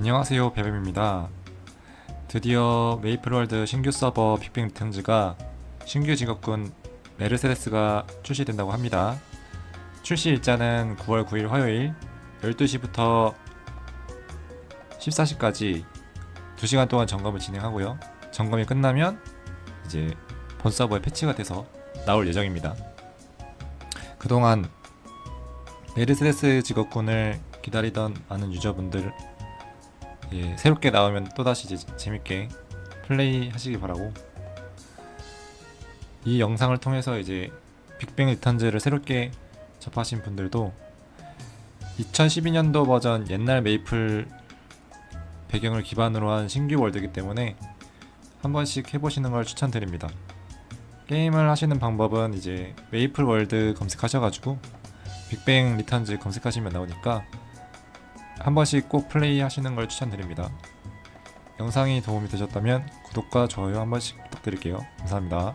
안녕하세요 베베입니다. 드디어 메이플월드 신규 서버 빅뱅 리턴즈가 신규 직업군 메르세데스가 출시된다고 합니다. 출시 일자는 9월 9일 화요일 12시부터 14시까지 2시간 동안 점검을 진행하고요. 점검이 끝나면 이제 본 서버에 패치가 돼서 나올 예정입니다. 그동안 메르세데스 직업군을 기다리던 많은 유저분들 예, 새롭게 나오면 또다시 이제 재밌게 플레이 하시기 바라고 이 영상을 통해서 이제 빅뱅 리턴즈를 새롭게 접하신 분들도 2012년도 버전 옛날 메이플 배경을 기반으로 한 신규 월드이기 때문에 한 번씩 해보시는 걸 추천드립니다. 게임을 하시는 방법은 이제 메이플 월드 검색하셔가지고 빅뱅 리턴즈 검색하시면 나오니까 한 번씩 꼭 플레이 하시는 걸 추천드립니다. 영상이 도움이 되셨다면 구독과 좋아요 한 번씩 부탁드릴게요. 감사합니다.